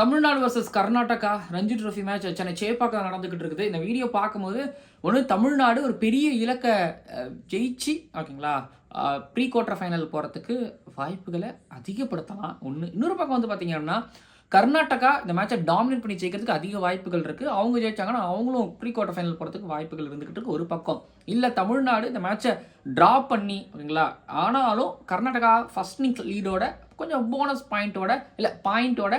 Tamil Nadu versus Karnataka Ranji trophy match Chennai Chepauk நடந்துக்கிட்டு இருக்குது. இந்த வீடியோ பார்க்கும்போது ஒன்று தமிழ்நாடு ஒரு பெரிய இலக்கை ஜெயிச்சு ஓகேங்களா? ப்ரீ குவார்டர் ஃபைனல் போகிறதுக்கு வாய்ப்புகளை அதிகப்படுத்தலாம். ஒன்று இன்னொரு பக்கம் வந்து பார்த்தீங்கன்னா கர்நாடகா இந்த மேட்சை டாமினேட் பண்ணி ஜெயிக்கிறதுக்கு அதிக வாய்ப்புகள் இருக்குது அவங்க ஜெயிச்சாங்கன்னா அவங்களும் ப்ரீ குவார்டர் ஃபைனல் போகிறதுக்கு வாய்ப்புகள் இருந்துக்கிட்டு இருக்கு ஒரு பக்கம். இல்லை தமிழ்நாடு இந்த மேட்சை ட்ரா பண்ணி ஓகேங்களா? ஆனாலும் கர்நாடகா ஃபர்ஸ்ட் இன்னிங்ஸ் லீடோட கொஞ்சம் போனஸ் பாயிண்ட்டோட இல்லை பாயிண்ட்டோட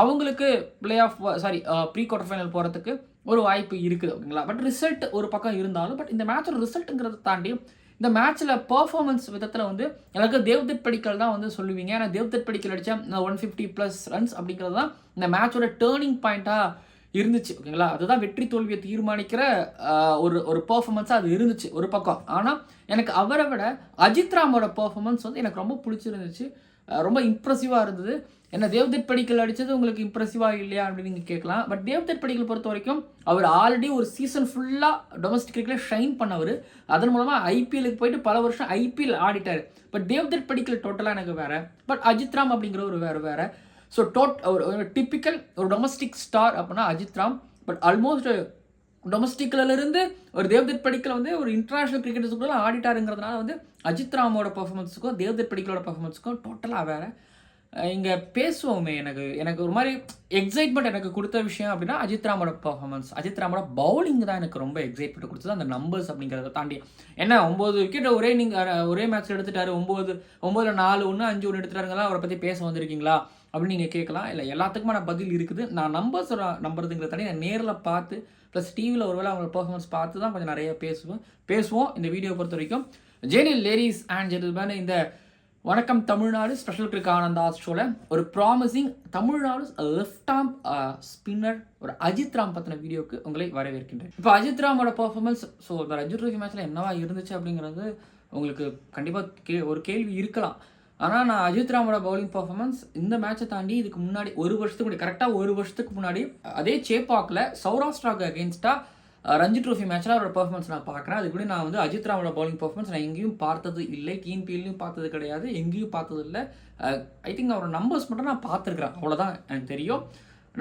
அவங்களுக்கு play off sorry pre quarter final போகிறதுக்கு ஒரு வாய்ப்பு இருக்குது ஓகேங்களா? பட் ரிசல்ட் ஒரு பக்கம் இருந்தாலும் பட் இந்த மேட்சோட ரிசல்ட்டுங்கிறத தாண்டி இந்த மேட்ச்சில் பர்ஃபார்மன்ஸ் விதத்தில் வந்து எனக்கு தேவ்தத் படிக்கல் தான் வந்து சொல்லுவீங்க. ஏன்னா தேவ்தத் படிக்கல் அடித்த ஒன் ஃபிஃப்டி ப்ளஸ் ரன்ஸ் அப்படிங்கிறது தான் இந்த மேட்சோட டேர்னிங் பாயிண்ட்டாக இருந்துச்சு ஓகேங்களா? அதுதான் வெற்றி தோல்வியை தீர்மானிக்கிற ஒரு ஒரு பர்ஃபார்மன்ஸாக அது இருந்துச்சு ஒரு பக்கம். ஆனால் எனக்கு அவரை விட அஜித் ராமோட பர்ஃபார்மன்ஸ் வந்து எனக்கு ரொம்ப பிடிச்சிருந்துச்சு. ரொம்ப இம்ப்ரெசிவாக இருந்தது. என்ன தேவ்தத் படிக்கல் அடித்தது உங்களுக்கு இம்ப்ரெசிவாக இல்லையா அப்படின்னு நீங்கள் கேட்கலாம். பட் தேவ்தத் படிக்கல் பொறுத்த வரைக்கும் அவர் ஆல்ரெடி ஒரு சீசன் ஃபுல்லாக டொமஸ்டிக் கிரிக்கெட்டில் ஷைன் பண்ணவர். அதன் மூலமாக ஐபிஎலுக்கு போயிட்டு பல வருஷம் ஐபிஎல் ஆடிட்டார். பட் தேவ்தத் படிக்கல் டோட்டலாக எனக்கு வேறு. பட் அஜித் ராம் அப்படிங்கிற ஒரு வேறு வேறு. ஸோ டோட் ஒரு டிப்பிக்கல் ஒரு டொமஸ்டிக் ஸ்டார் அப்படின்னா அஜித் ராம். பட் ஆல்மோஸ்ட் டொமஸ்டிக்லேருந்து ஒரு தேவ்தத் படிக்கல வந்து ஒரு இன்டர்நேஷனல் கிரிக்கெட்டர்ஸுக்குள்ள ஆடிட்டாருங்கிறதுனால வந்து அஜித் ராமோட பர்ஃபார்மன்ஸுக்கும் தேவ்தத் படிக்கலோட பர்ஃபார்மன்ஸுக்கும் டோட்டலாக வேறு. இங்கே பேசுவோமே எனக்கு எனக்கு ஒரு மாதிரி எக்ஸைட்மெண்ட் எனக்கு கொடுத்த விஷயம் அப்படின்னா அஜித் ராமோட பர்ஃபார்மன்ஸ் அஜித் ராமோட பவுலிங் தான் எனக்கு ரொம்ப எக்ஸைட்மெண்ட் கொடுத்தது. அந்த நம்பர்ஸ் அப்படிங்கிறத தாண்டி. என்ன ஒம்பது விக்கெட் ஒரே நீங்கள் ஒரே மேட்ச்சில் எடுத்துட்டாரு. ஒம்பது ஒம்பதுல நாலு ஒன்று அஞ்சு ஒன்று எடுத்துட்டாருங்களா? அவரை பற்றி பேச வந்திருக்கீங்களா? அப்படின்னு நீங்கள் கேட்கலாம். இல்லை எல்லாத்துக்குமான பதில் இருக்குது. நான் நம்பர்ஸ் நம்புறதுங்கிறத தாண்டி நான் நேரில் பார்த்து ப்ளஸ் டிவியில் ஒருவேளை அவங்களோட பர்ஃபார்மன்ஸ் பார்த்து தான் கொஞ்சம் நிறைய பேசுவேன். பேசுவோம். இந்த வீடியோ பொறுத்த வரைக்கும். ஜேனில் லேடிஸ் அண்ட் ஜென்டில்மேன் இந்த வணக்கம் தமிழ்நாடு. ஸ்பெஷல் கிரிக் ஆனந்தா ஷோவில் ஒரு promising Tamil Nadu left arm spinner ஒரு அஜித் ராம் பற்றின வீடியோக்கு உங்களை வரவேற்கின்றேன். இப்போ அஜித் ராமோட பர்ஃபார்மன்ஸ் ஸோ இந்த ரஞ்சி ரோஹி மேட்ச்சில் என்னவா இருந்துச்சு அப்படிங்கிறது உங்களுக்கு கண்டிப்பாக கே ஒரு கேள்வி இருக்கலாம். ஆனால் நான் அஜித் ராமோட பவுலிங் பர்ஃபார்மன்ஸ் இந்த மேட்சை தாண்டி இதுக்கு முன்னாடி ஒரு வருஷத்துக்கு முன்னாடி கரெக்டாக ஒரு வருஷத்துக்கு முன்னாடி அதே சேப்பாக்கில் சௌராஷ்டிராக்கு அகேன்ஸ்டாக ரஞ்சி ட்ரோஃபி மேட்ச்சில் அவரோட பர்ஃபார்மன்ஸ் நான் பார்க்குறேன். அது கூட நான் வந்து அஜித் ராமோட பவுலிங் பர்ஃபார்மன்ஸ் நான் எங்கேயும் பார்த்தது இல்லை. டிஎன்பிஎல்லையும் பார்த்தது கிடையாது. எங்கேயும் பார்த்தது இல்லை. ஐ திங்க் அவரோட நம்பர்ஸ் மட்டும் நான் பார்த்துருக்குறேன். அவ்வளோதான் எனக்கு தெரியும்.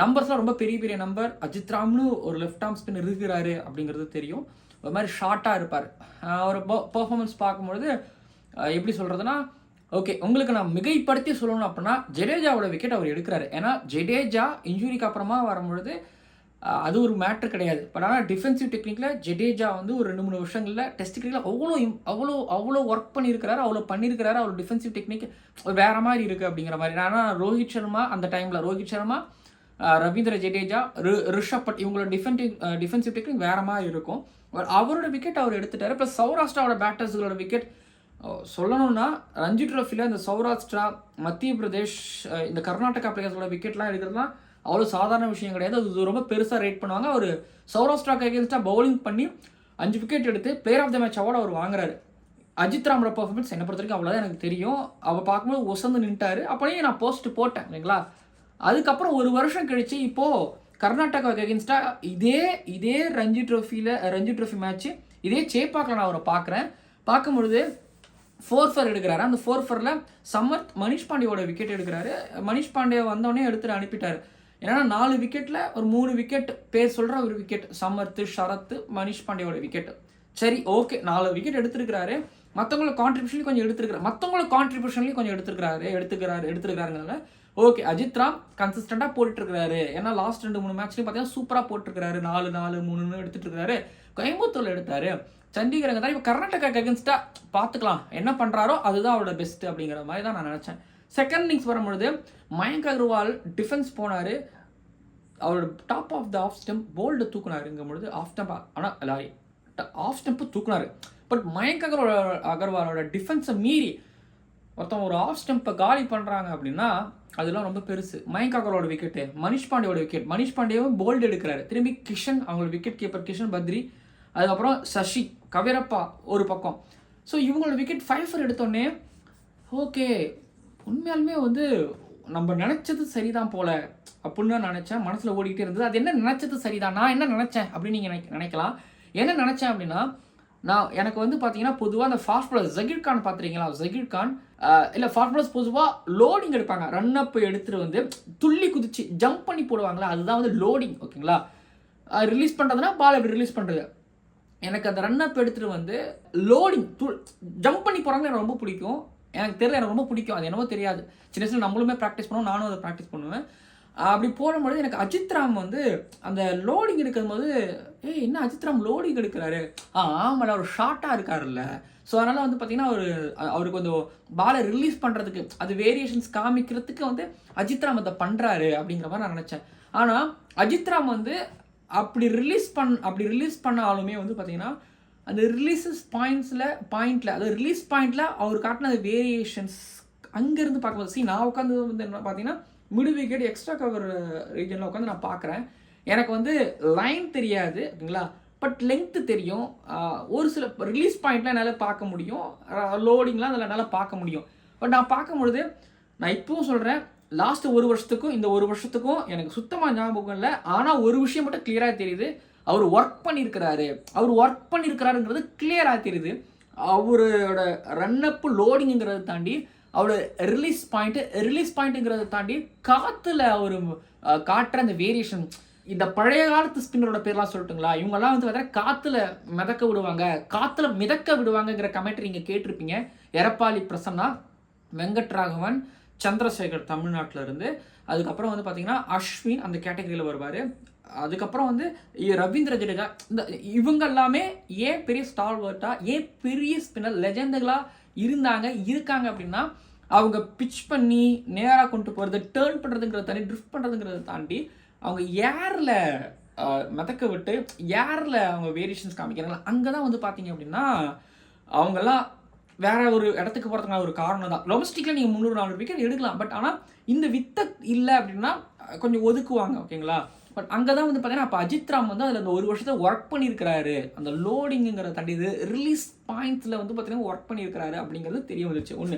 நம்பர்ஸ்லாம் ரொம்ப பெரிய பெரிய நம்பர் அஜித் ராம்னு ஒரு லெஃப்ட் ஆர்ம் ஸ்பின் இருக்கிறாரு அப்படிங்கிறது தெரியும். ஒரு மாதிரி ஷார்ட்டாக இருப்பார். அவர் பர்ஃபார்மன்ஸ் பார்க்கும்பொழுது எப்படி சொல்கிறதுனா ஓகே உங்களுக்கு நான் மிகைப்படுத்தி சொல்லணும் அப்படின்னா ஜடேஜாவோட விக்கெட் அவர் எடுக்கிறாரு. ஏன்னா ஜடேஜா இன்ஜுரிக்கு அப்புறமா வரும்பொழுது அது ஒரு மேட்ரு கிடையாது. பட் ஆனால் டிஃபென்சிவ் டெக்னிக்கில் ஜடேஜா வந்து ஒரு ரெண்டு மூணு வருஷங்களில் டெஸ்ட் கிரிக்கெட்டில் அவ்வளோ அவ்வளோ அவ்வளோ ஒர்க் பண்ணியிருக்கிறாரு அவ்வளோ பண்ணியிருக்கிறாரு அவ்வளோ டிஃபென்சிவ் டெக்னிக் வேறு மாதிரி இருக்குது அப்படிங்கிற மாதிரி. ஆனால் ரோஹித் சர்மா அந்த டைமில் ரோஹித் சர்மா ரவீந்திர ஜடேஜா ரிஷப் பட் இவங்களோட டிஃபென்டிவ் டிஃபென்சிவ் டெக்னிக் வேறு மாதிரி இருக்கும். அவரோட விக்கெட் அவர் எடுத்துட்டார். ப்ளஸ் சௌராஷ்டிராவோட பேட்டர்ஸ்களோட விக்கெட் சொல்லணும்னா ரஞ்சி ட்ரோஃபியில் இந்த சௌராஷ்டிரா மத்திய பிரதேஷ் இந்த கர்நாடகா பிளேயர்ஸோட விக்கெட்லாம் எடுக்கிறதுலாம் அவ்வளோ சாதாரண விஷயம் கிடையாது. அது ரொம்ப பெருசாக ரேட் பண்ணுவாங்க. அவர் சௌராஷ்டிராக்கு அகேன்ஸ்டாக பவுலிங் பண்ணி அஞ்சு விக்கெட் எடுத்து player of the match award அவர் வாங்குறாரு. அஜித் ராமோட பர்ஃபார்மன்ஸ் என்னை பொறுத்த வரைக்கும் அவ்வளோதான் எனக்கு தெரியும். அவள் பார்க்கும்போது ஒசந்து நின்ட்டார். அப்படியே நான் போஸ்ட் போட்டேன் இல்லைங்களா? அதுக்கப்புறம் ஒரு வருஷம் கழிச்சு இப்போது கர்நாடகாவுக்கு அகேன்ஸ்டாக இதே இதே ரஞ்சி ட்ரோஃபியில் ரஞ்சி ட்ரோஃபி மேட்ச்சு இதே சேப்பாக்கில் நான் அவரை பார்க்குறேன். பார்க்கும்பொழுது ஃபோர் ஃபர் எடுக்கிறாரு. அந்த ஃபோர் ஃபரில் சம்மர்த் மனிஷ் பாண்டியோட விக்கெட் எடுக்கிறாரு. மனிஷ் பாண்டே வந்தோடனே எடுத்துகிட்டு அனுப்பிட்டார். ஏன்னா நாலு விக்கெட்டில் ஒரு மூணு விக்கெட் பேர் சொல்கிற ஒரு விக்கெட் சமர்த்து ஷரத்து மனிஷ் பாண்டியோட விக்கெட் சரி ஓகே நாலு விக்கெட் எடுத்துருக்கிறாரு. மற்றவங்களோட கான்ட்ரிபியூஷன்லையும் கொஞ்சம் எடுத்துருக்காரு மற்றவங்களோட கான்ட்ரிபியூஷன்லையும் கொஞ்சம் எடுத்துருக்காரு எடுத்துக்கிறாரு எடுத்துருக்காருங்கிறதுல ஓகே அஜித் ராம் கன்சிஸ்டண்டாக போட்டுருக்காரு ஏன்னா லாஸ்ட் ரெண்டு மூணு மேட்ச்லையும் பார்த்தீங்கன்னா சூப்பராக போட்டுருக்காரு நாலு நாலு மூணுன்னு எடுத்துகிட்டு இருக்காரு கோயம்புத்தூரில் எடுத்தாரு. சண்டிகரங்க தான் இப்போ கர்நாடகா அகென்ஸ்டாக பார்த்துக்கலாம் என்ன பண்ணுறாரோ அதுதான் அவரோட பெஸ்ட்டு அப்படிங்கிற மாதிரி தான் நான் நினச்சேன். செகண்ட் இன்னிங்ஸ் வரும்பொழுது மயங்க் அகர்வால் டிஃபென்ஸ் போனார். அவரோட top of the off stump bowled தூக்குனாருங்கும் பொழுது ஆஃப் ஸ்டெம்ப் ஆனால் லாரி ஆஃப் ஸ்டெம்ப்பு தூக்குனாரு. பட் மயங்க் அகர்வால் அகர்வாலோட டிஃபென்ஸை மீறி ஒருத்தன் ஒரு ஆஃப் ஸ்டெம்பை காலி பண்ணுறாங்க அப்படின்னா அதெல்லாம் ரொம்ப பெருசு. மயங்க் அகர்வாலோட விக்கெட்டு மனிஷ் பாண்டியோட விக்கெட் மனிஷ் பாண்டியாவும் போல்டு எடுக்கிறாரு. திரும்பி கிஷன் அவங்களோட விக்கெட் கீப்பர் கிஷன் பத்ரி அதுக்கப்புறம் சசி கவிரப்பா ஒரு பக்கம். ஸோ இவங்களோட விக்கெட் ஃபைவ் எடுத்தோடனே ஓகே உண்மையாலுமே வந்து நம்ம நினச்சது சரிதான் போல அப்படின்னு நான் நினச்சேன் மனசில் ஓடிக்கிட்டே இருந்தது. அது என்ன நினச்சது சரிதான்? நான் என்ன நினச்சேன்? அப்படின்னு நீங்கள் நினைக்க நினைக்கலாம். என்ன நினச்சேன் அப்படின்னா நான் எனக்கு வந்து பார்த்தீங்கன்னா பொதுவாக அந்த ஃபாஸ்ட் பாலர் ஜகீர் கான் பார்த்துருக்கீங்களா ஜகீர் கான் இல்லை ஃபார்மர்ஸ் பொதுவாக லோடிங் எடுப்பாங்க. ரன் அப் எடுத்துகிட்டு வந்து துள்ளி குதிச்சு ஜம்ப் பண்ணி போடுவாங்களா? அதுதான் வந்து லோடிங் ஓகேங்களா? ரிலீஸ் பண்ணுறதுனா பால் எப்படி ரிலீஸ் பண்ணுறது எனக்கு அந்த ரன் அப் எடுத்துகிட்டு வந்து லோடிங் ஜம்ப் பண்ணி போகிறாங்க எனக்கு ரொம்ப பிடிக்கும். எனக்கு தெரியல எனக்கு ரொம்ப பிடிக்கும். அது என்னவோ தெரியாது. சின்ன சின்ன நம்மளுமே ப்ராக்டிஸ் பண்ணுவோம் நானும் அதை ப்ராக்டிஸ் பண்ணுவேன். அப்படி போடும்பொழுது எனக்கு அஜித் ராம் வந்து அந்த லோடிங் எடுக்கும்போது ஏய் என்ன அஜித் ராம் லோடிங் எடுக்கிறாரு? ஆ ஆமாம் அவர் ஷார்ட்டாக இருக்காருல்ல. ஸோ அதனால் வந்து பார்த்தீங்கன்னா அவர் அவருக்கு கொஞ்சம் பாலை ரிலீஸ் பண்ணுறதுக்கு அது வேரியேஷன்ஸ் காமிக்கிறதுக்கு வந்து அஜித் ராம் அதை பண்ணுறாரு அப்படிங்கிற மாதிரி நான் நினச்சேன். ஆனால் அஜித் ராம் வந்து அப்படி ரிலீஸ் பண் அப்படி ரிலீஸ் பண்ணாலுமே வந்து பார்த்தீங்கன்னா அந்த ரிலீஸஸ் பாயிண்ட்ஸில் பாயிண்டில் அதாவது ரிலீஸ் பாயிண்டில் அவர் காட்டின வேரியேஷன்ஸ் அங்கேருந்து பார்க்கும்போது சி நான் உட்காந்து வந்து என்ன பார்த்தீங்கன்னா மிடு விக்கெட் எக்ஸ்ட்ரா கவர் ரீஜனில் உட்காந்து நான் பார்க்குறேன். எனக்கு வந்து லைன் தெரியாது ஓகேங்களா? பட் லென்த்து தெரியும். ஒரு சில ரிலீஸ் பாயிண்ட்லாம் என்னால் பார்க்க முடியும். லோடிங்லாம் அதில் என்னால் பார்க்க முடியும். பட் நான் பார்க்கும் பொழுது நான் இப்போவும் சொல்கிறேன் லாஸ்ட்டு ஒரு வருஷத்துக்கும் இந்த ஒரு வருஷத்துக்கும் எனக்கு சுத்தமாக ஞாபகம் இல்லை. ஆனால் ஒரு விஷயம் மட்டும் கிளியராக தெரியுது. அவர் ஒர்க் பண்ணியிருக்கிறாரு அவர் ஒர்க் பண்ணியிருக்கிறாருங்கிறது கிளியராக தெரியுது. அவரோட ரன்னப்பு லோடிங்கிறத தாண்டி அவரோட ரிலீஸ் பாயிண்ட்டு ரிலீஸ் பாயிண்ட்டுங்கிறத தாண்டி காற்றுல அவர் காட்டுற அந்த வேரியேஷன் இந்த பழைய காலத்து ஸ்பின்னரோட பேர்லாம் சொல்லட்டுங்களா? இவங்கெல்லாம் வந்து பார்த்தீங்கன்னா காற்றுல மிதக்க விடுவாங்க. காற்றுல மிதக்க விடுவாங்கங்கிற கமெண்ட் நீங்கள் கேட்டிருப்பீங்க. எரப்பாளி பிரசன்னா வெங்கட்ராகவன் சந்திரசேகர் தமிழ்நாட்டில் இருந்து. அதுக்கப்புறம் வந்து பார்த்தீங்கன்னா அஸ்வின் அந்த கேட்டகரியில் வருவார். அதுக்கப்புறம் வந்து ரவீந்திர ஜடேஜா இந்த இவங்க எல்லாமே ஏன் பெரிய ஸ்டால்வர்ட்டாக ஏன் பெரிய ஸ்பின்னர் லெஜெண்டுகளாக இருந்தாங்க இருக்காங்க அப்படின்னா அவங்க பிச் பண்ணி நேராக கொண்டு போகிறது டேர்ன் பண்ணுறதுங்கிறத தாண்டி ட்ரிஃப்ட் பண்ணுறதுங்கிறத தாண்டி அவங்க ஏரில் மிதக்க விட்டு ஏரில் அவங்க வேரியேஷன்ஸ் காமிக்கிறாங்களா அங்கே தான் வந்து பார்த்தீங்க அப்படின்னா அவங்கெல்லாம் வேற ஒரு இடத்துக்கு போகிறதுக்கான ஒரு காரணம் தான். டொமஸ்டிக்கில் நீங்கள் முந்நூறு நானூறு விக்கெட் எடுக்கலாம் பட் ஆனால் இந்த வித்த இல்லை அப்படின்னா கொஞ்சம் ஒதுக்குவாங்க ஓகேங்களா பட் அங்கே தான் வந்து பார்த்தீங்கன்னா அப்போ அஜித் ராம் வந்து அதில் அந்த ஒரு வருஷத்தை ஒர்க் பண்ணியிருக்கிறாரு அந்த லோடிங்குங்கிற தாண்டி இது ரிலீஸ் பாயிண்ட்ஸில் வந்து பார்த்தீங்கன்னா ஒர்க் பண்ணியிருக்கிறாரு அப்படிங்கிறது தெரிய வந்துச்சு. ஒன்று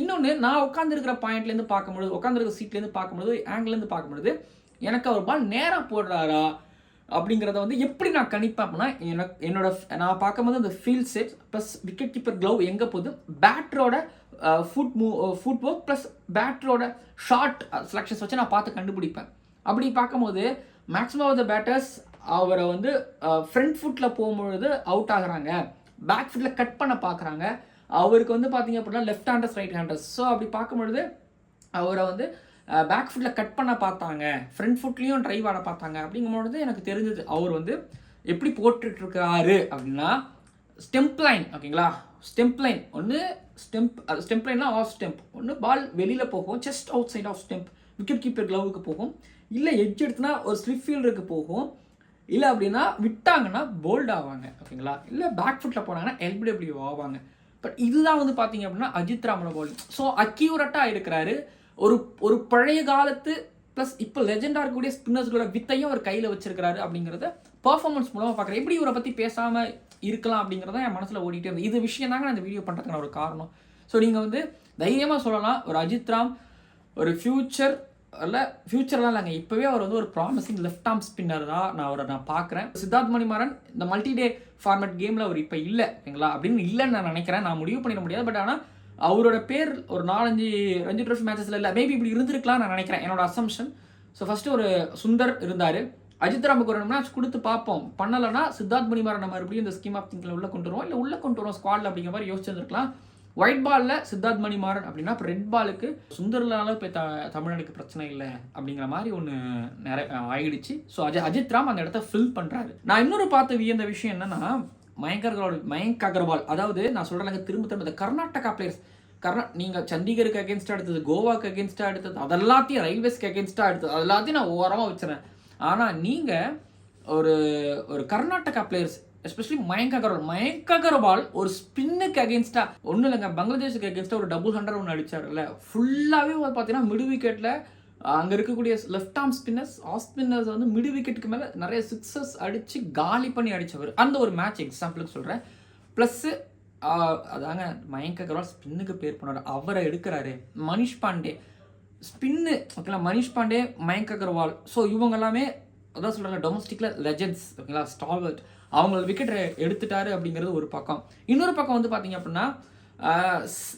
இன்னொன்று நான் உட்காந்துருக்கிற பாயிண்ட்லேருந்து பார்க்கும்பொழுது உட்காந்துருக்க சீட்லேருந்து பார்க்கும்பொழுது ஆங்கிலேருந்து பார்க்கும்பொழுது எனக்கு அவர் பால் நேராக போடுறாரா அப்படிங்கிறத வந்து எப்படி நான் கணிப்பேன் அப்படின்னா எனக்கு என்னோட நான் பார்க்கும்போது அந்த field set plus wicket keeper glove எங்கே போகுது? பேட்டரோட foot move foot work plus பேட்டரோட shot selections வச்சு நான் பார்த்து கண்டுபிடிப்பேன். அப்படி பார்க்கும்போது மேக்ஸிமம் ஆஃப் த பேட்டர்ஸ் அவரை வந்து ஃப்ரண்ட் ஃபுட்டில் போகும்பொழுது அவுட் ஆகுறாங்க. பேக் ஃபுட்டில் கட் பண்ண பார்க்குறாங்க அவருக்கு வந்து பார்த்தீங்க அப்படின்னா left handers right handers so அப்படி பார்க்கும்பொழுது அவரை வந்து பேக் ஃபுட்டில் கட் பண்ண பார்த்தாங்க. ஃப்ரண்ட் ஃபுட்லேயும் ட்ரைவ் ஆட பார்த்தாங்க. அப்படிங்கும்பொழுது எனக்கு தெரிஞ்சது அவர் வந்து எப்படி போட்டுட்ருக்காரு அப்படின்னா ஸ்டெம்ப் லைன் ஓகேங்களா ஸ்டெம்ப் லைன் ஒன்று ஸ்டெம்ப் ஸ்டெம்ப் லைன்னா ஆஃப் ஸ்டெம்ப் ஒன்று பால் வெளியில் போகும். Just outside off stump wicket keeper க்ளவுக்கு போகும். இல்லை எட்ஜ் எடுத்துனா ஒரு ஸ்லிப் ஃபீல்டருக்கு போகும். இல்லை அப்படின்னா விட்டாங்கன்னா போல்ட் ஆவாங்க ஓகேங்களா இல்லை பேக் ஃபுட்டில் போனாங்கன்னா எல்பிடபிள்யூ ஆவாங்க. பட் இதுதான் வந்து பார்த்தீங்க அப்படின்னா அஜித் ராமன போலிங் ஸோ அக்யூரட்டாக இருக்கிறாரு ஒரு ஒரு பழைய காலத்து ப்ளஸ் இப்போ லெஜெண்டாக இருக்கக்கூடிய ஸ்பின்னர்ஸ்களோட வித்தையும் அவர் கையில் வச்சிருக்கிறாரு அப்படிங்கிறத பர்ஃபார்மன்ஸ் மூலமாக பார்க்குறேன் எப்படி இவரை பற்றி பேசாமல் இருக்கலாம் அப்படிங்கிறத என் மனசில் ஓடிட்டே இருந்தது இது விஷயம் தாங்க நான் இந்த வீடியோ பண்ணுறதுக்கான ஒரு காரணம். ஸோ நீங்கள் வந்து தைரியமாக சொல்லலாம். ஒரு அஜித் ராம் ஒரு ஃப்யூச்சர் இல்லை ஃப்யூச்சர்லாம் இல்லைங்க. இப்போவே அவர் வந்து ஒரு ப்ராமிசிங் லெஃப்ட் ஆர்ம் ஸ்பின்னர் தான் நான் அவரை நான் பார்க்குறேன். சித்தார்த் மணிமாறன் இந்த மல்டி டே ஃபார்மேட் கேமில் அவர் இப்போ இல்லை ஓகேங்களா அப்படின்னு இல்லைன்னு நான் நினைக்கிறேன். நான் முடிவு பண்ணிட முடியாது. பட் ஆனால் அவரோட பேர் ஒரு நாலஞ்சு ரஞ்சி ட்ரோஃபி மேட்சஸில் இல்லை மேபி இப்படி இருந்திருக்கலாம் நான் நினைக்கிறேன். என்னோட அசம்ஷன் ஸோ ஃபஸ்ட்டு ஒரு சுந்தர் இருந்தார். அஜித் ராமுக்கு ஒரு மேட்ச் கொடுத்து பார்ப்போம். பண்ணலைன்னா சித்தார்த் மணிமாறன் நம்ம மறுபடியும் இந்த ஸ்கீம் ஆஃப் திங்கில் உள்ளே கொண்டு வருவோம். இல்லை உள்ளே கொண்டு வருவோம் ஸ்குவாடில் அப்படிங்கிற மாதிரி யோசிச்சிருந்துருக்கலாம். ஒயிட் பாலில் சித்தார்த் மணிமாறன் அப்படின்னா இப்போ ரெட் பாலுக்கு சுந்தர்லால இப்போ த தமிழனுக்கு பிரச்சனை இல்லை அப்படிங்கிற மாதிரி ஒன்று நிறைய ஆயிடுச்சு. ஸோ அஜய் அஜித் ராம் அந்த இடத்த ஃபில் பண்ணுறாரு நான் இன்னொரு பார்த்த வியந்த விஷயம் என்னன்னா மயங்க் அகர்வால் மயங்க் அகர்வால். அதாவது நான் சொல்கிறேன் திரும்ப திரும்ப இந்த கர்நாடகா பிளேயர்ஸ் கர்நா நீங்கள் சண்டிகருக்கு அகேன்ஸ்டாக எடுத்தது கோவாக்கு அகேன்ஸ்டாக எடுத்தது அதெல்லாத்தையும் ரயில்வேஸ்க்கு அகேன்ஸ்டாக எடுத்தது அது எல்லாத்தையும் நான் ஓரமாக வச்சுறேன் ஆனால் நீங்கள் ஒரு ஒரு கர்நாடகா பிளேயர்ஸ் எஸ்பெஷலி மயங்க் அகர்வால் மயங்க் அகர்வால் ஒரு ஸ்பின்னுக்கு அகேன்ஸ்டா ஒன்றும் இல்லைங்க பங்களாதேஷுக்கு அகேன்ஸ்டா ஒரு டபுள் ஹண்ட்ரட் ஒன்று அடிச்சார்ல ஃபுல்லாகவே பார்த்தீங்கன்னா மிடு விக்கெட்டில் அங்கே இருக்கக்கூடிய left arm spinners off spinners வந்து மிடு விக்கெட்டுக்கு மேலே நிறைய சிக்ஸஸ் அடித்து காலி பண்ணி அடித்தவர் அந்த ஒரு மேட்ச் எக்ஸாம்பிளுக்கு சொல்கிறேன் ப்ளஸ்ஸு அதாங்க மயங்க் அகர்வால் ஸ்பின்னுக்கு பேர் பண்ணார். அவரை எடுக்கிறாரு. மனிஷ் பாண்டே. ஸ்பின்னு ஓகேங்களா மனிஷ் பாண்டே மயங்க் அகர்வால் ஸோ இவங்க எல்லாமே அதான் சொல்கிறாங்க டொமஸ்டிக்கில் லெஜெண்ட்ஸ் ஓகேங்களா ஸ்டால்வர்ட் அவங்கள விக்கெட் எடுத்துட்டாரு அப்படிங்கிறது ஒரு பக்கம். இன்னொரு பக்கம் வந்து பார்த்தீங்க அப்படின்னா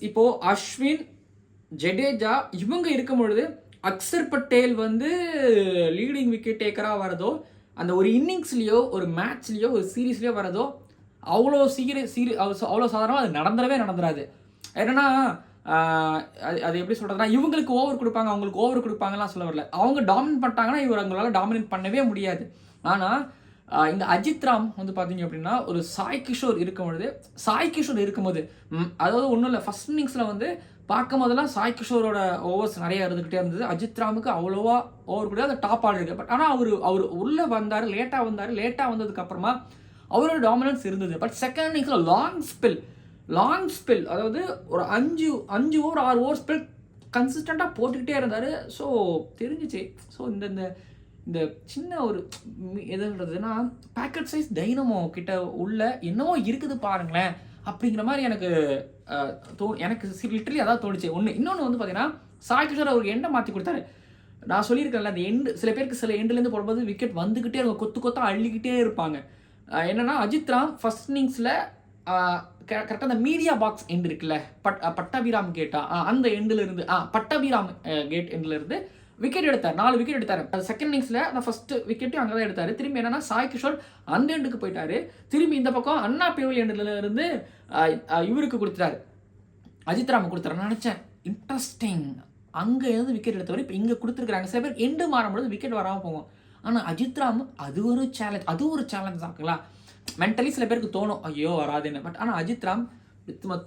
இப்போது அஸ்வின் ஜடேஜா இவங்க இருக்கும் பொழுது அக்சர் பட்டேல் வந்து லீடிங் விக்கெட் டேக்கராக வரதோ அந்த ஒரு இன்னிங்ஸ்லேயோ ஒரு மேட்ச்லேயோ ஒரு சீரீஸ்லேயோ வரதோ அவ்வளோ சீரி சீரி அவ்வளோ சாதாரணமாக அது நடந்துடவே நடந்துடாது என்னென்னா அது அது எப்படி சொல்கிறதுனா இவங்களுக்கு ஓவர் கொடுப்பாங்க அவங்களுக்கு ஓவர் கொடுப்பாங்கலாம் சொல்ல வரல. அவங்க டாமினேட் பண்ணிட்டாங்கன்னா இவர் அவங்களால டாமினேட் பண்ணவே முடியாது. ஆனால் இந்த அஜித் ராம் வந்து பார்த்தீங்க அப்படின்னா ஒரு சாய் கிஷோர் இருக்கும் பொழுது சாய் கிஷோர் இருக்கும்போது அதாவது ஒன்றும் இல்லை ஃபர்ஸ்ட் இன்னிங்ஸில் வந்து பார்க்கும் போதெல்லாம் சாய் கிஷோரோட ஓவர்ஸ் நிறைய இருந்துக்கிட்டே இருந்தது. அஜித் ராமுக்கு அவ்வளோவா ஓவர் கூட அது டாப் ஆர்டர் இருக்குது பட் ஆனால் அவர் அவர் உள்ளே வந்தார் லேட்டாக வந்தார் லேட்டாக வந்ததுக்கப்புறமா அவரோட டாமினன்ஸ் இருந்தது. பட் செகண்ட் இன்னிங்ஸில் லாங் ஸ்பெல் லாங் ஸ்பெல் அதாவது ஒரு அஞ்சு அஞ்சு ஓவர் ஆறு ஓவர் ஸ்பெல் கன்சிஸ்டண்ட்டாக போட்டுக்கிட்டே இருந்தார். ஸோ தெரிஞ்சிச்சு. ஸோ இந்த இந்த இந்த சின்ன ஒரு எதுன்றதுன்னா பேக்கெட் சைஸ் டைனமோ கிட்ட உள்ள என்னவோ இருக்குது பாருங்களேன். அப்படிங்கிற மாதிரி எனக்கு தோ எனக்கு லிட்டரலி அதான் தோணுச்சு. ஒன்று இன்னொன்று வந்து பார்த்தீங்கன்னா சாய் கிஷோர் அவருக்கு எண்டை மாற்றி கொடுத்தாரு. நான் சொல்லியிருக்கேன்ல அந்த எண்டு சில பேருக்கு சில எண்டுலேருந்து போடும்போது விக்கெட் வந்துக்கிட்டே இருக்கும். கொத்து கொத்தாக அள்ளிக்கிட்டே இருப்பாங்க. என்னென்னா என்னன்னா அஜித் ராம் இன்னிங்ஸில் கரெக்டாக அந்த மீடியா பாக்ஸ் எண்ட் இருக்குல்ல? பட் பட்டாபிராம் கேட்டா அந்த எண்டில் இருந்து ஆ பட்டாபிராம் கேட் எண்டில் இருந்து விக்கெட் எடுத்தார். நாலு விக்கெட் எடுத்தார். அந்த செகண்ட் இன்னிங்ஸில் அந்த ஃபஸ்ட்டு விக்கெட்டும் அங்கே தான் எடுத்தார். திரும்பி என்னன்னா சாய் கிஷோர் அந்த எண்டுக்கு போயிட்டாரு. திரும்பி இந்த பக்கம் அண்ணா பேவல் எண்டில் இருந்து இவருக்கு கொடுத்துட்டாரு. அஜித் ராம கொடுத்தாரு நான் நினச்சேன். இன்ட்ரெஸ்டிங் அங்கே இருந்து விக்கெட் எடுத்தவர் இப்போ இங்கே கொடுத்துருக்குறாங்க. சில பேர் எண்டு மாறும்பொழுது விக்கெட் வராமல் போகும். ஆனால் அஜித் ராம் அது ஒரு சேலஞ்ச் அது ஒரு சேலஞ்ச் ஆக்குங்களா மென்டலி சில பேருக்கு தோணும் ஐயோ வராதுன்னு. பட் ஆனால் அஜித் ராம்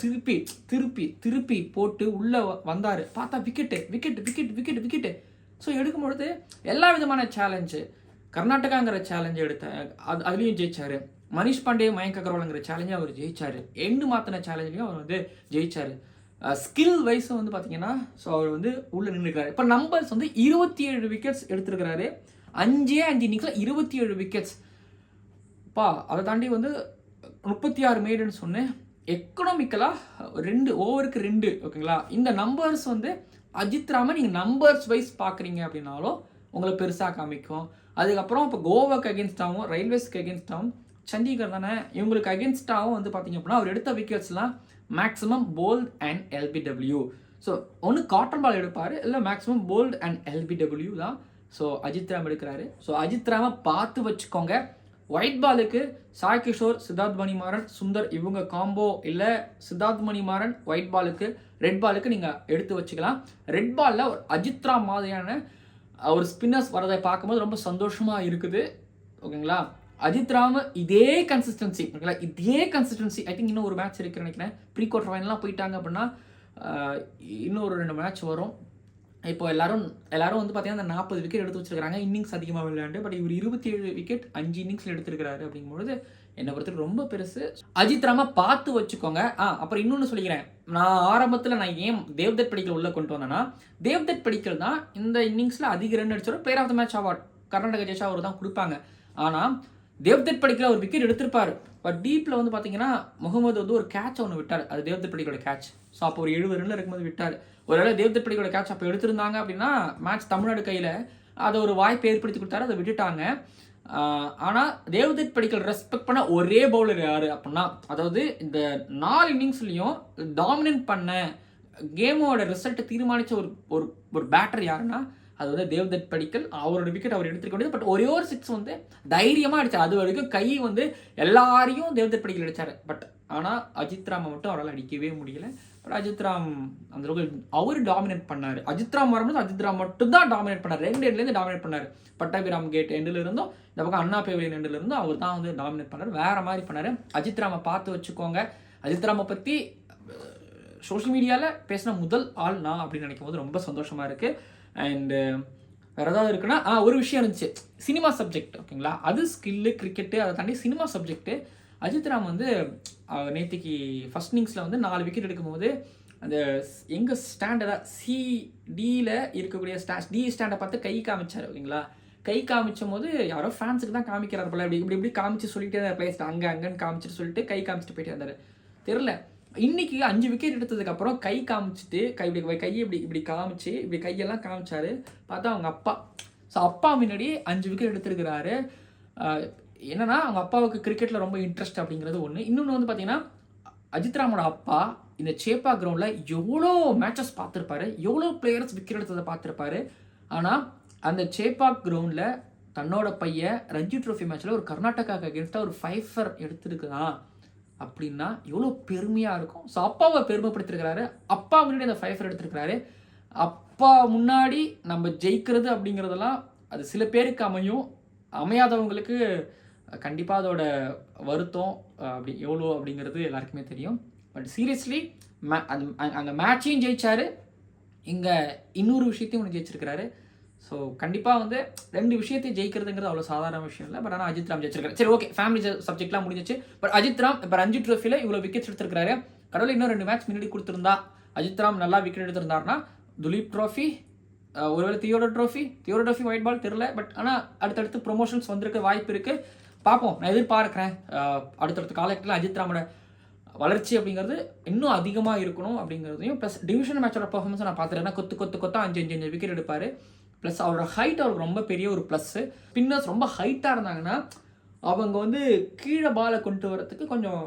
திருப்பி திருப்பி திருப்பி போட்டு உள்ளே வந்தார். பார்த்தா wicket wicket wicket wicket wicket so எடுக்கும்பொழுது எல்லா விதமான சேலஞ்சு கர்நாடகாங்கிற சேலஞ்சு எடுத்த அது அதுலேயும் ஜெயிச்சார். மனிஷ் பாண்டே மயங்க் அகர்வாலுங்கிற சேலஞ்சை அவர் ஜெயிச்சாரு. எண்டு மாற்றின சேலஞ்சிலையும் அவர் வந்து ஜெயிச்சார். ஸ்கில் வைஸும் வந்து பார்த்தீங்கன்னா ஸோ அவர் வந்து உள்ளே நின்றுருக்காரு இப்போ நம்பர்ஸ் வந்து இருபத்தி ஏழு விக்கெட்ஸ் எடுத்திருக்கிறாரு. அஞ்சே அஞ்சு இன்னிங்ஸில் இருபத்தி ஏழு விக்கெட்ஸ் பா அதை தாண்டி வந்து முப்பத்தி ஆறு மேடுன்னு சொன்னேன். எக்கனாமிக்கலாக ரெண்டு ஓவருக்கு ரெண்டு ஓகேங்களா? இந்த நம்பர்ஸ் வந்து அஜித் ராமன் நீங்கள் நம்பர்ஸ் வைஸ் பார்க்குறீங்க அப்படின்னாலும் உங்களை பெருசாக காமிக்கும். அதுக்கப்புறம் இப்போ கோவாக்கு அகேன்ஸ்டாகவும் ரயில்வேஸ்க்கு அகேன்ஸ்டாகவும் சண்டிகர் தானே இவங்களுக்கு அகேன்ஸ்டாகவும் வந்து பார்த்தீங்க அப்படின்னா அவர் எடுத்த விக்கெட்ஸ்லாம் maximum bowled and LBW so ஒன்று காட்டன் பால் எடுப்பார் இல்லை மேக்ஸிமம் போல்ட் அண்ட் எல்பிடபிள்யூ தான். ஸோ அஜித் ராம் எடுக்கிறாரு. ஸோ அஜித் ராமை பார்த்து வச்சுக்கோங்க. ஒயிட் பாலுக்கு சாய் கிஷோர் சித்தார்த் மணிமாறன் சுந்தர் இவங்க காம்போ இல்லை சித்தார்த் மணிமாறன் ஒயிட் பாலுக்கு ரெட் பாலுக்கு நீங்கள் எடுத்து வச்சுக்கலாம். ரெட் பாலில் ஒரு அஜித்ரா மாதிரியான ஒரு ஸ்பின்னர்ஸ் வரதை பார்க்கும்போது ரொம்ப சந்தோஷமாக இருக்குது. ஓகேங்களா? அஜித் ராம் இதே கன்சிஸ்டன்சி ஓகேங்களா? இதே கன்சிஸ்டன்சி ஐ திங்க் இன்னும் ஒரு மேட்ச் இருக்குன்னு நினைக்கிறேன். ப்ரீ குவார்டர் ஃபைனலாக போயிட்டாங்க அப்படின்னா இன்னொரு இன்னும் ஒரு ரெண்டு மேட்ச் வரும். இப்போ எல்லாரும் எல்லாரும் வந்து பார்த்தீங்கன்னா அந்த நாற்பது விக்கெட் எடுத்து வச்சிருக்காங்க இன்னிங்ஸ் அதிகமாக விளையாண்டு பட் இவர் இருபத்தி ஏழு விக்கெட் அஞ்சு இன்னிங்ஸில் எடுத்திருக்கிறாரு அப்படிங்கும்பொழுது என்னை பொறுத்தவரைக்கும் ரொம்ப பெருசு. அஜித் ராமா பார்த்து வச்சுக்கோங்க. ஆ அப்புறம் இன்னொன்று சொல்லிக்கிறேன். நான் ஆரம்பத்தில் நான் ஏன் தேவ்தத் படிக்கல் உள்ளே கொண்டு வந்தேன்னா தேவ்தத் படிக்கல் தான் இந்த இன்னிங்ஸில் அதிக ரன் அடிச்சாலும் player of the match award Karnataka ஜெயிச்சா அவர் தான் கொடுப்பாங்க. ஆனால் தேவ்தத் படிக்கல ஒரு விக்கெட் எடுத்திருப்பார். பட் டீப்பில் வந்து பார்த்தீங்கன்னா முகமது வந்து ஒரு கேட்ச் ஒன்று விட்டார். அது தேவ்தத் கேட்ச் ஸோ அப்போ ஒரு எழுபது ரன்ல இருக்கும்போது விட்டார். ஒருவேளை தேவ்தத் கேட்ச் அப்போ எடுத்திருந்தாங்க அப்படின்னா மேட்ச் தமிழ்நாடு கையில் அதை ஒரு வாய்ப்பு ஏற்படுத்தி கொடுத்தாரு அதை விட்டுட்டாங்க. ஆனால் தேவ்தத் படிக்கல் ரெஸ்பெக்ட் பண்ண ஒரே பவுலர் யார் அப்படின்னா அதாவது இந்த நாலு இன்னிங்ஸ்லையும் டாமினன்ட் பண்ண கேமோட ரிசல்ட்டை தீர்மானித்த ஒரு ஒரு ஒரு பேட்டர் யாருன்னா அது வந்து தேவ்தத் படிக்கல் அவரோட விக்கெட் அவர் எடுத்துக்க வேண்டியது பட் ஒரே ஒரு சிக்ஸ் வந்து தைரியமாக அடித்தார் அது வரைக்கும் கை வந்து எல்லாரையும் தேவ்தத் படிக்கல் அடித்தார் பட் ஆனால் அஜித் ராமை மட்டும் அவரால் அடிக்கவே முடியல. பட் அஜித் ராம் அந்த அளவுக்கு அவர் டாமினேட் பண்ணார். அஜித் ராம் வரும்போது அஜித் ராம் மட்டும் தான் டாமினேட் பண்ணார். ரெண்டு எண்ட்லேருந்து டாமினேட் பண்ணார். பட்டாபிராம் கேட் எண்டில் இருந்தும் இந்த பக்கம் அண்ணா பேவியன் எண்டில் இருந்தும் அவர் தான் வந்து டாமினேட் பண்ணார். வேறு மாதிரி பண்ணார். அஜித் ராமை பார்த்து வச்சுக்கோங்க. அஜித் ராமை பற்றி சோஷியல் மீடியாவில் பேசின முதல் ஆள் நான் அப்படின்னு நினைக்கும் போது ரொம்ப சந்தோஷமாக இருக்குது அண்டு uh, வேறு ஏதாவது இருக்குன்னா ஆ ஒரு விஷயம் இருந்துச்சு. சினிமா சப்ஜெக்ட் ஓகேங்களா அது ஸ்கில்லு கிரிக்கெட்டு அதை தாண்டி சினிமா சப்ஜெக்ட்டு அஜித் ராம் வந்து நேற்றுக்கு ஃபஸ்ட் ஃபர்ஸ்ட் இன்னிங்ஸில் வந்து நாலு விக்கெட் எடுக்கும்போது அந்த எங்கள் ஸ்டாண்டை சி டியில் இருக்கக்கூடிய ஸ்டா டி ஸ்டாண்டை பார்த்து கை காமிச்சார் ஓகேங்களா கை காமிச்சும் போது யாரோ ஃபேன்ஸுக்கு தான் காமிக்கிறார் போல இப்படி இப்படி இப்படி காமிச்சு சொல்லிட்டே இருந்தார் பிளேஸ் அங்கே அங்கன்னு காமிச்சிட்டு சொல்லிட்டு கை காமிச்சிட்டு போயிட்டே இருந்தார். தெரில இன்னைக்கு அஞ்சு விக்கெட் எடுத்ததுக்கப்புறம் கை காமிச்சிட்டு கை இப்படி கையை இப்படி இப்படி காமிச்சு இப்படி கையெல்லாம் காமிச்சாரு. பார்த்தா அவங்க அப்பா. ஸோ அப்பா முன்னாடி அஞ்சு விக்கெட் எடுத்திருக்கிறாரு. என்னன்னா அவங்க அப்பாவுக்கு கிரிக்கெட்டில் ரொம்ப இன்ட்ரெஸ்ட் அப்படிங்கிறது ஒன்று இன்னொன்று வந்து பார்த்தீங்கன்னா அஜித் ராமோட அப்பா இந்த சேப்பா கிரவுண்டில் எவ்வளோ மேட்சஸ் பார்த்துருப்பாரு. எவ்வளோ பிளேயர்ஸ் விக்கெட் எடுத்ததை பார்த்துருப்பாரு. ஆனால் அந்த சேப்பாக் கிரவுண்டில் தன்னோட பையன் ரஞ்சி ட்ரோஃபி மேட்ச்சில் ஒரு கர்நாடகா அகேன்ஸ்டாக ஒரு ஃபைஃபர் எடுத்துருக்குதான் அப்படின்னா எவ்வளோ பெருமையாக இருக்கும். ஸோ அப்பாவை பெருமைப்படுத்திருக்கிறாரு. அப்பா முன்னாடி அந்த ஃபைஃபர் எடுத்திருக்கிறாரு. அப்பா முன்னாடி நம்ம ஜெயிக்கிறது அப்படிங்கிறதெல்லாம் அது சில பேருக்கு அமையும். அமையாதவங்களுக்கு கண்டிப்பாக அதோட வருத்தம் அப்படி எவ்வளோ அப்படிங்கிறது எல்லாருக்குமே தெரியும். பட் சீரியஸ்லி மே அந்த அந்த மேட்சையும் ஜெயிச்சார். இங்கே இன்னொரு விஷயத்தையும் ஒன்று ஜெயிச்சிருக்கிறாரு. ஸோ கண்டிப்பாக வந்து ரெண்டு விஷயத்தையும் ஜெயிக்கிறதுங்கிறது அவ்வளோ சாதாரண விஷயம் இல்லை. பட் ஆனால் அஜித் ராம் ஜெயிச்சிருக்காரு. சரி ஓகே ஃபேமிலி சப்ஜெக்ட்லாம் முடிஞ்சிச்சு. பட் அஜித் ராம் இப்போ ரஞ்சி ட்ரோஃபியில் இவ்வளோ விக்கெட்ஸ் எடுத்திருக்காரு கடவுள் இன்னும் ரெண்டு மேட்ச் முன்னாடி கொடுத்துருந்தா. அஜித் ராம் நல்லா விக்கெட் எடுத்திருந்தாருன்னா துலீப் ட்ரோஃபி ஒருவேளை தியோட ட்ரோஃபி தியோட ட்ரோஃபி ஒயிட் பால் தெரில பட் ஆனால் அடுத்தடுத்து ப்ரொமோஷன்ஸ் வந்திருக்க வாய்ப்பு இருக்குது பார்ப்போம். நான் எதிர்பார்க்குறேன். அடுத்தடுத்த காலகட்டத்தில் அஜித் ராமோட வளர்ச்சி அப்படிங்கிறது இன்னும் அதிகமாக இருக்கணும் அப்படிங்கிறதையும் ப்ளஸ் டிவிஷன் மேட்சோட பர்ஃபார்மன்ஸ் நான் பார்த்துருக்கேன் கொத்து கொத்து கொத்தா அஞ்சு அஞ்சு அஞ்சு விக்கெட் எடுப்பார். ப்ளஸ் அவரோட ஹைட் அவருக்கு ரொம்ப பெரிய ஒரு ப்ளஸ்ஸு ஸ்பின்னர்ஸ் ரொம்ப ஹைட்டாக இருந்தாங்கன்னா அவங்க வந்து கீழே பாலை கொண்டு வரத்துக்கு கொஞ்சம்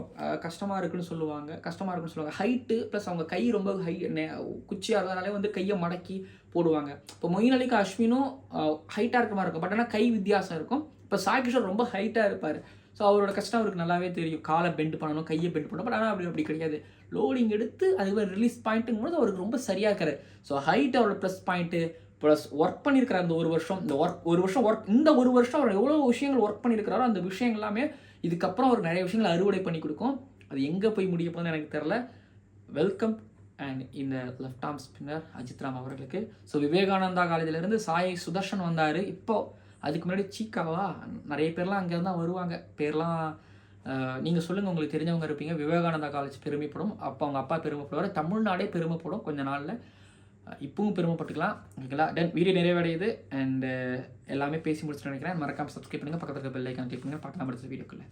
கஷ்டமாக இருக்குன்னு சொல்லுவாங்க. கஷ்டமாக இருக்குன்னு சொல்லுவாங்க. ஹைட்டு ப்ளஸ் அவங்க கை ரொம்ப ஹை குச்சியாக இருந்ததுனாலே வந்து கையை மடக்கி போடுவாங்க. இப்போ மொயின் அலிக்கு அஸ்வினும் ஹைட்டாக இருக்க மாதிரி இருக்கும். பட் ஆனால் கை வித்தியாசம் இருக்கும். இப்போ சாகிஷோர் ரொம்ப ஹைட்டாக இருப்பார். ஸோ அவரோட கஷ்டம் அவருக்கு நல்லாவே தெரியும். காலை பெண்ட் பண்ணணும் கையை பெண்ட் பண்ணணும். பட் ஆனால் அப்படி அப்படி கிடையாது. லோடிங் எடுத்து அதுக்கு ரிலீஸ் பாயிண்ட்டுங்கும் போது அவருக்கு ரொம்ப சரியாக இருக்காரு ஸோ ஹைட் அவரோட ப்ளஸ் பாயிண்ட்டு ப்ளஸ் ஒர்க் பண்ணியிருக்கிறார் அந்த ஒரு வருஷம் இந்த ஒர்க் ஒரு வருஷம் ஒர்க் இந்த ஒரு வருஷம் அவர் எவ்வளோ விஷயங்கள் ஒர்க் பண்ணியிருக்கிறாரோ அந்த விஷயங்கள் எல்லாமே இதுக்கப்புறம் அவர் நிறைய விஷயங்கள் அறுவடை பண்ணி கொடுக்கும். அது எங்கே போய் முடிய போகுதுன்னு எனக்கு தெரில வெல்கம் அண்ட் இந்த left arm spinner Ajith Ram அவர்களுக்கு. ஸோ விவேகானந்தா காலேஜிலேருந்து சாய் சுதர்ஷன் வந்தார். இப்போது அதுக்கு முன்னாடி சீக்காவா நிறைய பேர்லாம் அங்கேருந்து தான் வருவாங்க. பேர்லாம் நீங்கள் சொல்லுங்கள் உங்களுக்கு தெரிஞ்சவங்க இருப்பீங்க. விவேகானந்தா காலேஜ் பெருமைப்படும். அப்போ அவங்க அப்பா பெருமைப்படுவார். தமிழ்நாடே பெருமைப்படும் கொஞ்ச நாளில். இப்பவும் பெருமைப்பட்டுக்கலாம் ஓகேங்களா? தென் வீடியோ நிறைவடையுது அண்ட் எல்லாமே பேசி முடிச்சுட்டு நினைக்கிறேன். மறக்காமல் சப்ஸ்கிரைப் பண்ணுங்கள் பக்கத்தில் இருக்க பெல் ஐக்கான் கிளிக் பண்ணுங்கள் பார்க்கலாம் அடுத்த வீடியோக்குள்ளே.